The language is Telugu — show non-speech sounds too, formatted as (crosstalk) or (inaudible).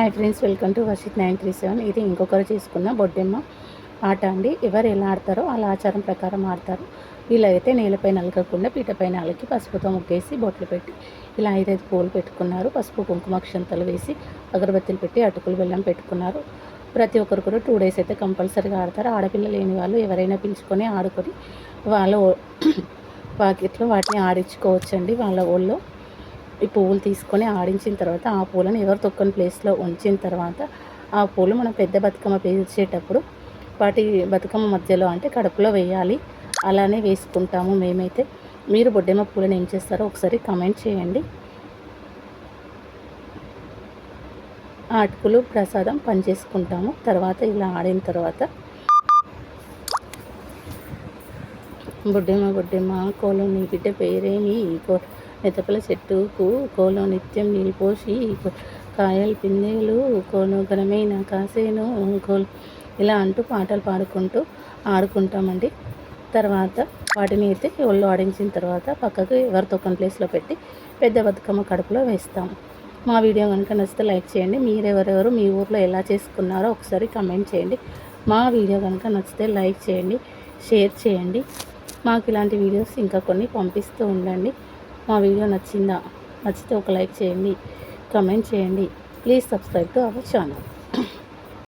Hi friends welcome to Varshith nine three seven ఇది ఇంకొకరు చేసుకున్న బొడ్డెమ్మ ఆట అండి. ఎవరు ఎలా ఆడతారో వాళ్ళ ఆచారం ప్రకారం ఆడతారు. వీళ్ళైతే నేలపై నలగకుండా పీటపైన అలకి పసుపుతో ముగ్గేసి బొట్లు పెట్టి ఇలా ఐదైదు పూలు పెట్టుకున్నారు. పసుపు కుంకుమ క్షంతలు వేసి అగరబత్తిలు పెట్టి అటుకులు బెల్లం పెట్టుకున్నారు. ప్రతి ఒక్కరు కూడా టూ డేస్ అయితే కంపల్సరీగా ఆడతారు. ఆడపిల్ల లేని వాళ్ళు ఎవరైనా పిలుచుకొని ఆడుకొని వాళ్ళ పాకెట్లో (clears throat) వాటిని ఆడించుకోవచ్చండి. వాళ్ళ ఊళ్ళో ఈ పువ్వులు తీసుకొని ఆడించిన తర్వాత ఆ పూలను ఎవరు తొక్కని ప్లేస్లో ఉంచిన తర్వాత ఆ పూలు మనం పెద్ద బతుకమ్మ పేర్చేటప్పుడు వాటి బతుకమ్మ మధ్యలో అంటే కడుపులో వేయాలి. అలానే వేసుకుంటాము మేమైతే. మీరు బొడ్డెమ్మ పూలను ఏం చేస్తారో ఒకసారి కమెంట్ చేయండి. ఆ అటుకులు ప్రసాదం పనిచేసుకుంటాము. తర్వాత ఇలా ఆడిన తర్వాత బొడ్డెమ్మ బొడ్డెమ్మ కోలో నీ బిడ్డ పేరేమి కో. నెతపల చెట్టుకు కోలో నిత్యం నీళ్ళు పోసి కాయలు పిందెలు కోలో ఘనమైన కాసేను కోలు ఇలా అంటూ పాటలు పాడుకుంటూ ఆడుకుంటామండి. తర్వాత వాటిని అయితే ఒళ్ళు ఆడించిన తర్వాత పక్కకు ఎవరితో ఒక ప్లేస్లో పెట్టి పెద్ద బతుకమ్మ కడుపులో వేస్తాము మా వీడియో కనుక నచ్చితే లైక్ చేయండి. మీరెవరెవరు మీ ఊర్లో ఎలా చేసుకున్నారో ఒకసారి కమెంట్ చేయండి. మా వీడియో కనుక నచ్చితే లైక్ చేయండి షేర్ చేయండి. మాకు ఇలాంటి వీడియోస్ ఇంకా కొన్ని పంపిస్తూ ఉండండి. మా వీడియో నచ్చిందా? నచ్చితే ఒక లైక్ చేయండి కమెంట్ చేయండి. Please subscribe to our channel.